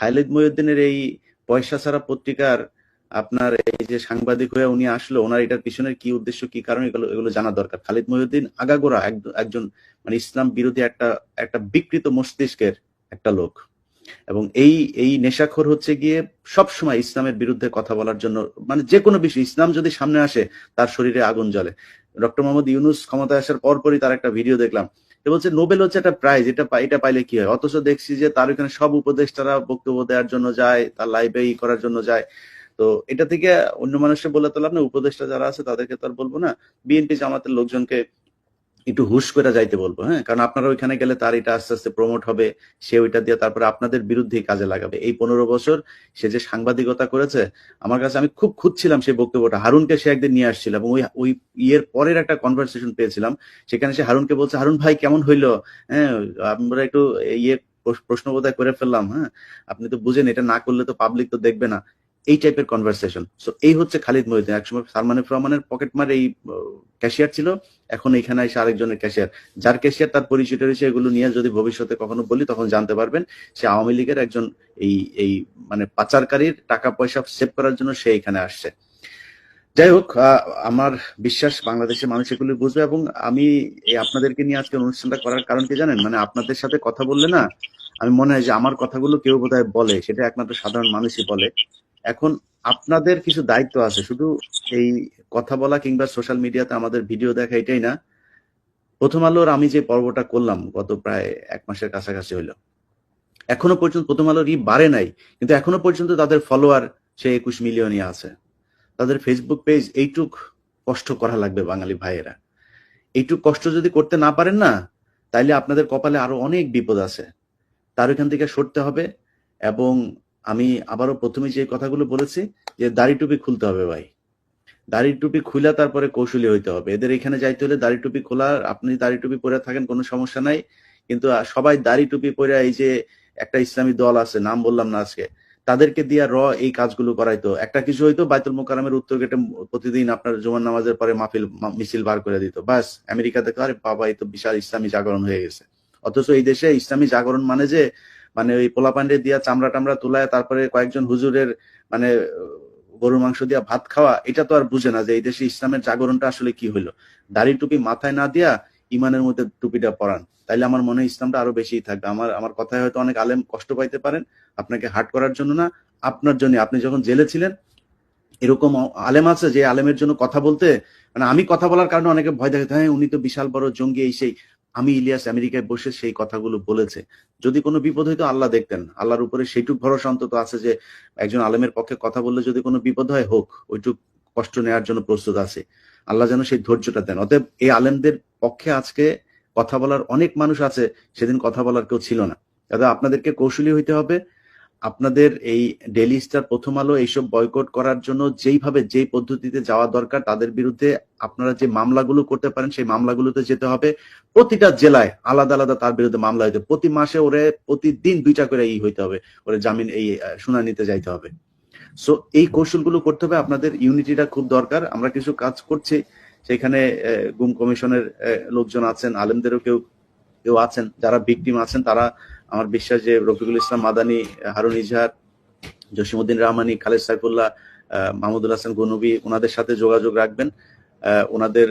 খালিদ মহিউদ্দিনের এই পয়সা ছাড়া পত্রিকার আপনার এই যে সাংবাদিক হয়ে উনি আসলো, ওনার এটার পিছনের কি উদ্দেশ্য, কি কারণ, এগুলো এগুলো জানা দরকার। খালিদ মহিউদ্দিন আগাগোড়া এক- একজন মানে ইসলাম বিরোধী একটা একটা বিকৃত মস্তিষ্কের একটা লোক। এবং এই এই নেশাখোর হচ্ছে গিয়ে সব সময় ইসলামের বিরুদ্ধে কথা বলার জন্য মানে যে কোনো বিষয়, ইসলাম যদি সামনে আসে, তার শরীরে আগুন জ্বলে। ডক্টর মোহাম্মদ ইউনুস ক্ষমতায় আসার পরপরই তার একটা ভিডিও দেখলাম। সে বলছে, নোবেল হচ্ছে একটা প্রাইজ এটা এটা পাইলে কি হয়? অথচ দেখছি যে তার ওখানে সব উপদেষ্টারা বক্তব্য দেওয়ার জন্য যায়, তার লাইভে ই করার জন্য যায়। তো এটা থেকে অন্য মানুষকে বলে তো লাভ না উপদেষ্টা যারা আছে তাদেরকে তো আর বলব না। বিএনপি জামাতের লোকজনকে একটু হুশ করে যাইতে বলব হ্যাঁ? কারণ আপনারা ওইখানে গেলে তার এটা আস্তে আস্তে প্রমোট হবে, সে ওইটা দিয়ে তারপরে আপনাদের বিরুদ্ধেই কাজে লাগাবে। এই পনেরো বছর সে যে সাংবাদিকতা করেছে, আমার কাছে আমি খুব খুঁজছিলাম সেই বক্তব্যটা। হারুনকে সে একদিন নিয়ে আসছিল এবং ওই ওই ইয়ের পরের একটা কনভারসেশন পেয়েছিলাম, সেখানে সে হারুনকে বলছে, হারুন ভাই, কেমন হইল? হ্যাঁ আমরা একটু ইয়ে প্রশ- প্রশ্ন বোধহয় করে ফেললাম হ্যাঁ? আপনি তো বুঝেন, এটা না করলে তো পাবলিক তো দেখবে না। এই টাইপের কনভারসেশন সো এই হচ্ছে খালিদ মহিউদ্দিন। একসময় সালমান এফ রহমানের পকেট মার এই ক্যাশিয়ার ছিল। এখন এখানে এসে আরেকজনের ক্যাশিয়ার যার ক্যাশিয়ার তার পরিচিত রয়েছে, এগুলো নিয়ে যদি ভবিষ্যতে কখনো বলি, তখন জানতে পারবেন, সে আওয়ামী লীগের একজন এই এই মানে পাচারকারীর টাকা পয়সা সেভ করার জন্য সে এখানে আসছে। যাই হোক আমার বিশ্বাস বাংলাদেশের মানুষ এগুলো বুঝবে এবং আমি আপনাদেরকে নিয়ে আজকে অনুষ্ঠানটা করার কারণ কি জানেন? মানে আপনাদের সাথে কথা বললে না, আমি মনে হয় যে আমার কথাগুলো কেউ বোধহয় বলে, সেটা একমাত্র সাধারণ মানুষই বলে। এখন আপনাদের কিছু দায়িত্ব আছে, শুধু এই কথা বলা কিংবা সোশ্যাল মিডিয়াতে আমাদের ভিডিও দেখা এটাই না। প্রথম আলোর আমি যে পর্বটা করলাম গত প্রায় এক মাসের কাছাকাছি হইল। এখনও পর্যন্ত প্রথম আলোর ই বাড়ে নাই, কিন্তু এখনও পর্যন্ত তাদের ফলোয়ার সে একুশ মিলিয়নই আছে। তাদের ফেসবুক পেজ এইটুক কষ্ট করা লাগবে বাঙালি ভাইয়েরা। এইটুক কষ্ট যদি করতে না পারেন না, তাইলে আপনাদের কপালে আরও অনেক বিপদ আছে। তার এখান থেকে সরতে হবে এবং আমি আবারও প্রথমে যে কথাগুলো বলেছি যে দাড়ি টুপি খুলতে হবে ভাই। দাড়ি টুপি খুলে তারপরে কৌশলী হইতে হবে। এদের এখানে যাইতে হলে দাড়ি টুপি খোলা আপনি দাড়ি টুপি পরে থাকেন কোনো সমস্যা নাই। কিন্তু সবাই দাড়ি টুপি পরে এই যে একটা ইসলামী দল আছে, নাম বললাম না আজকে, তাদেরকে দিয়া র এই কাজগুলো করাইতো। একটা কিছু হইতো, বাইতুল মোকারমের উত্তর গেটে প্রতিদিন আপনার জুমার নামাজের পরে মাহফিল মিছিল বার করে দিত। বাস আমেরিকা থেকে আরে বাবা এই তো বিশাল ইসলামী জাগরণ হয়ে গেছে। অথচ এই দেশে ইসলামী জাগরণ মানে যে মানে ওই পোলাপান্ডে দিয়া চামড়া টামড়া তুলায় তারপরে কয়েকজন হুজুরের মানে গরুর মাংস দিয়া ভাত খাওয়া, এটা তো আর বুঝে না যে এই দেশে ইসলামের জাগরণটা আসলে কি হইল। দাড়ি টুপি মাথায় না দিয়া ইমানের মধ্যে টুপিটা পরান। তাইলে আমার মনে হয় ইসলামটা আরও বেশি থাকবে। আমার আমার কথায় হয়তো অনেক আলেম কষ্ট পাইতে পারেন, আপনাকে হার্ট করার জন্য না, আপনার জন্য। আপনি যখন জেলে ছিলেন, এরকম আলেম আছে যে আলেমের জন্য কথা বলতে মানে আমি কথা বলার কারণে অনেকে ভয় দেখে হ্যাঁ উনি তো বিশাল বড় জঙ্গি, এই সেই। আমি ইলিয়াস আমেরিকায় বসে সেই কথাগুলো বলেছে। যদি কোনো বিপদ হয় তো আল্লাহ দেখতেন আল্লাহর উপরে সেইটুক ভরসা অন্তত আছে যে, একজন আলেমের পক্ষে কথা বললে যদি কোনো বিপদ হয়, হোক, ওইটুক কষ্ট নেওয়ার জন্য প্রস্তুত আছে। আল্লাহ যেন সেই ধৈর্যটা দেন। অতএব এই আলেমদের পক্ষে আজকে কথা বলার অনেক মানুষ আছে, সেদিন কথা বলার কেউ ছিল না। দাদা আপনাদেরকে কৌশলী হইতে হবে। আপনাদের এই ডেলি স্টার প্রথম আলো এইসব বয়কট করার জন্য যেইভাবে যেই পদ্ধতিতে যাওয়া দরকার তাদের বিরুদ্ধে আপনারা যে মামলাগুলো করতে পারেন, সেই মামলাগুলোতে যেতে হবে। প্রতিটা জেলায় আলাদা আলাদা তার বিরুদ্ধে মামলা হইতে প্রতি মাসে ওরে প্রতিদিন দুইটা করে ই হইতে হবে। ওরে জামিন এই শুনানিতে যাইতে হবে। সো এই কৌশলগুলো করতে হবে। আপনাদের ইউনিটিটা খুব দরকার। আমরা কিছু কাজ করছি। সেখানে গুম কমিশনের লোকজন আছেন, আলেমদেরও কেউ কেউ আছেন যারা ভিকটিম আছেন তারা আমার বিশ্বাস যে রফিকুল ইসলাম মাদানি হারুন ইজহার জসিমুদ্দিন রহমানি খালেদ সাইফুল্লাহ মাহমুদুল হাসান গনবী ওনাদের সাথে যোগাযোগ রাখবেন। আহ, ওনাদের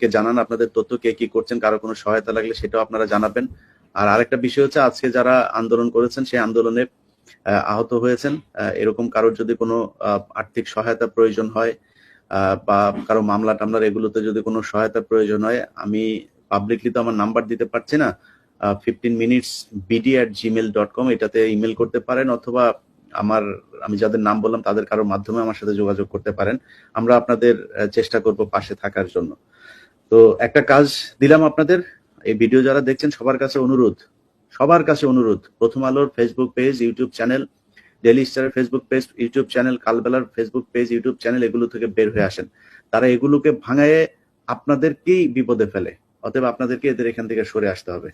কে জানান আপনাদের তথ্য কে কি করছেন কারও কোনো সহায়তা লাগলে সেটাও আপনারা জানাবেন। আর আরেকটা বিষয় হচ্ছে আজকে যারা আন্দোলন করেছেন সেই আন্দোলনে আহত হয়েছেন। এরকম কারোর যদি কোনো আর্থিক সহায়তা প্রয়োজন হয় বা কারও মামলা টামলার এগুলোতে যদি কোনো সহায়তা প্রয়োজন হয় আমি পাবলিকলি তো আমার নাম্বার দিতে পারছি না fifteen minutes BD at Gmail dot com এটাতে ইমেল করতে পারেন অথবা আমার, আমি যাদের নাম বললাম তাদের কারোর মাধ্যমে আমার সাথে যোগাযোগ করতে পারেন। আমরা আপনাদের চেষ্টা করব পাশে থাকার জন্য। তো একটা কাজ দিলাম আপনাদের, এই ভিডিও যারা দেখছেন সবার কাছে অনুরোধ, সবার কাছে অনুরোধ। প্রথম আলোর Facebook page YouTube channel daily স্টারের ফেসবুক পেজ ইউটিউব চ্যানেল কালবেলার ফেসবুক পেজ ইউটিউব চ্যানেল এগুলো থেকে বের হয়ে আসেন। তারা এগুলোকে ভাঙায় আপনাদেরকেই বিপদে ফেলে। অতএব আপনাদেরকে এদের এখান থেকে সরে আসতে হবে।